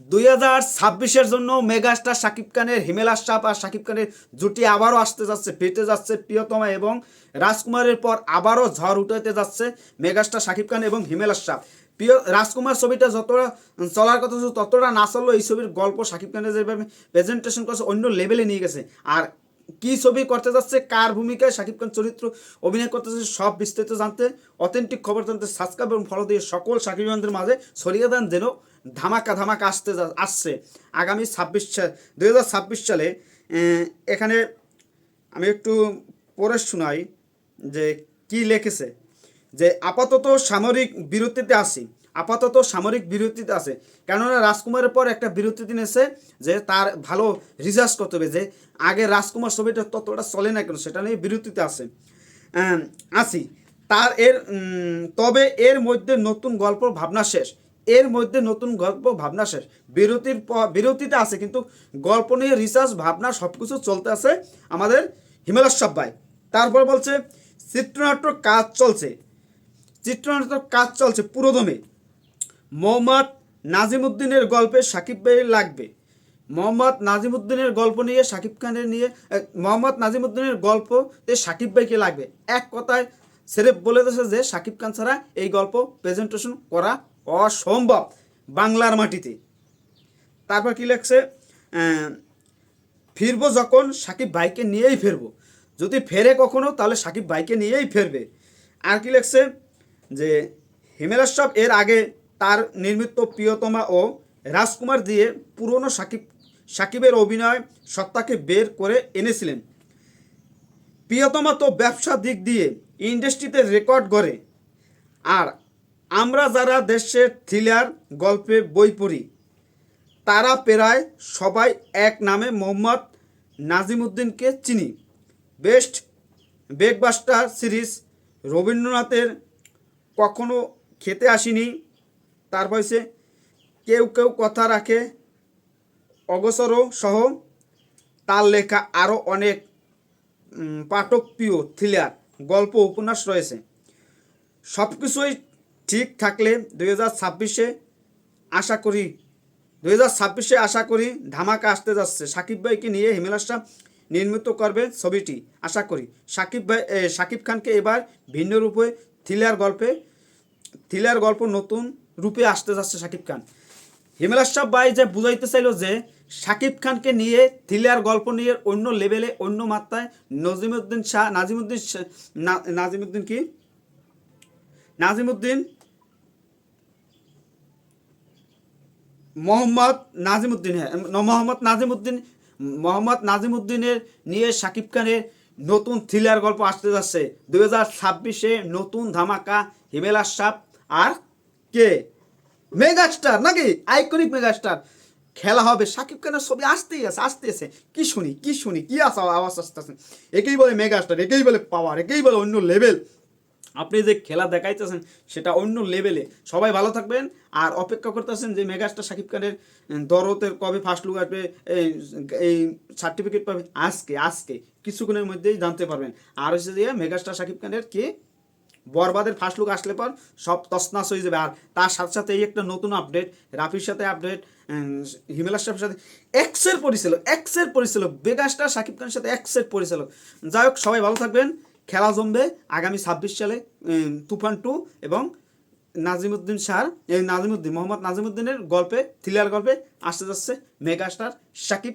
দুই হাজার ছাব্বিশের জন্য মেগাস্টার শাকিব খানের, হিমেলা আশরাফ আর শাকিব খানের জুটি আবারও আসতে যাচ্ছে, ফিরতে যাচ্ছে প্রিয়তমা এবং রাজকুমারের পর আবারও ঝড় উঠাতে যাচ্ছে মেগাস্টার শাকিব খান এবং হিমেলা আশরাফ। প্রিয়, রাজকুমার ছবিটা যতটা, চলার কথা ততটা না চলল এই ছবির গল্প শাকিব খানের যেভাবে প্রেজেন্টেশন করছে, অন্য লেভেলে নিয়ে গেছে। আর কি ছবি করতে যাচ্ছে, কার ভূমিকায় শাকিব খান চরিত্র অভিনয় করতে যাচ্ছে, সব বিস্তারিত জানতে অথেন্টিক খবর জানতে সাবস্ক্রাইব এবং ফলো দিয়ে সকল সাকিবানদের মাঝে ছড়িয়ে দেন যেন ধামাকা ধামাকা আসতে আসছে। আগামী ছাব্বিশ হাজার ছাব্বিশ সালে এখানে আমি একটু পড়ে শোনাই যে কি লিখেছে যে, আপাতত সামরিক বিরতিতে আসি আপাতত সামরিক বিরতিতে আছে। কেননা রাজকুমারের পর একটা বিরতি নিয়েছে যে তার ভালো রিসার্চ করতে হবে যে আগে রাজকুমার ছবিটা ততটা চলে না কেন, সেটা নিয়ে বিরতিতে আছে। আসি। তার এর তবে এর মধ্যে নতুন গল্প ভাবনা শেষ। এর মধ্যে নতুন গল্প ভাবনা শেষ। বিরতির বিরতিতে আছে, কিন্তু গল্প নিয়ে রিসার্চ ভাবনা সব কিছু চলতে আছে আমাদের হিমালয় ভাই। তারপর বলছে, চিত্রনাট্য কাজ চলছে। চিত্রনাট্য কাজ চলছে পুরোদমে। মোহাম্মদ নাজিমুদ্দিনের গল্পে সাকিব ভাই লাগবে। মোহাম্মদ নাজিমুদ্দিনের গল্প নিয়ে সাকিব খানের নিয়ে মোহাম্মদ নাজিমুদ্দিনের গল্পতে সাকিব ভাইকে লাগবে। এক কথায় সেরেফ বলে দিয়েছে যে, সাকিব খান ছাড়া এই গল্প প্রেজেন্টেশন করা অসম্ভব বাংলার মাটিতে। তারপর কি লেখছে? ফিরবো যখন সাকিব ভাইকে নিয়েই ফিরবো। যদি ফেরে কখনো, তাহলে সাকিব ভাইকে নিয়েই ফেরবে। আর কি লেখছে? যে হিমেশ এর আগে তার নির্মিত প্রিয়তমা ও রাজকুমার দিয়ে পুরনো সাকিব, সাকিবের অভিনয় সত্তাকে বের করে এনেছিলেন। প্রিয়তমা তো ব্যবসা দিক দিয়ে ইন্ডাস্ট্রিতে রেকর্ড করে আর আমরা যারা দেশের থ্রিলার গল্পে বই পড়ি, তারা প্রায় সবাই এক নামে মোহাম্মদ নাজিমুদ্দিনকে চিনি। বেস্ট ব্রেকবাস্টার সিরিজ রবীন্দ্রনাথের কখনো খেতে আসিনি তার বয়সে কেউ কেউ কথা রাখে। অগসরও সহ তার লেখা আরও অনেক পাঠকপ্রিয় থ্রিলার গল্প, উপন্যাস রয়েছে। সব কিছুই ঠিক থাকলে দুই হাজার ছাব্বিশে আশা করি, দুই হাজার ছাব্বিশে আশা করি ধামাকা আসতে যাচ্ছে। সাকিব ভাইকে নিয়ে হিমেল নির্মিত করবে ছবিটি, আশা করি। সাকিব ভাই সাকিব খানকে এবার ভিন্ন রূপে থ্রিলার গল্পে থ্রিলার গল্প নতুন রূপে আসতে যাচ্ছে সাকিব খান। হিমেল আশরাফ ভাই যে বুঝাইতে চাইলো যে সাকিব খানকে নিয়ে থ্রিলার গল্প নিয়ে অন্য লেভেলে, অন্য মাত্রায় নজিমুদ্দিন শাহ, নাজিমুদ্দিন নাজিমুদ্দিন কি? নাজিমুদ্দিন মোহাম্মদ নাজিমুদ্দিন হ্যাঁ মোহাম্মদ নাজিমুদ্দিন, মোহাম্মদ নাজিমুদ্দিনের নিয়ে শাকিব খানের নতুন থ্রিলার গল্প আসতে যাচ্ছে। দুই হাজার ছাব্বিশে নতুন ধামাকা হিমেল আশরাফ আর কে? মেগাস্টার নাকি? আইকনিক মেগাস্টার খেলা হবে শাকিব খানের ছবি, আসতেই আছে আসতে আছে। কি শুনি কি শুনি, কি আসা আওয়াজ আসতেছে? একেই বলে মেগাস্টার একেই বলে পাওয়ার একেই বলে অন্য লেভেল আপনি যে খেলা দেখাইতেছেন, সেটা অন্য লেভেলে সবাই ভালো থাকবেন, আর অপেক্ষা করতেছেন যে মেগাস্টার শাকিব খানের দরতের কবে ফার্স্ট লুক আসবে, এই সার্টিফিকেট পাবে? আজকে আজকে। কিছুক্ষণের মধ্যেই জানতে পারবেন। আর হচ্ছে যে মেগাস্টার শাকিব খানের কি বরবাদের ফার্স্ট লুক আসলে পর সব তসনাস হয়ে যাবে। আর তার সাথে সাথে এই একটা নতুন আপডেট রাফির সাথে আপডেট হিমেল আশরাফের সাথে এক্সের পরিচালক এক্সের পরিচালক বেগাস্টার শাকিব খানের সাথে এক্সের পরিচালক। যাই হোক, সবাই ভালো থাকবেন। খেলা জমবে আগামী ছাব্বিশ সালে তুফান টু এবং নাজিমুদ্দিন শাহ এই নাজিমুদ্দিন, মোহাম্মদ নাজিমুদ্দিনের গল্পে থ্রিলার গল্পে আসতে যাচ্ছে মেগাস্টার শাকিব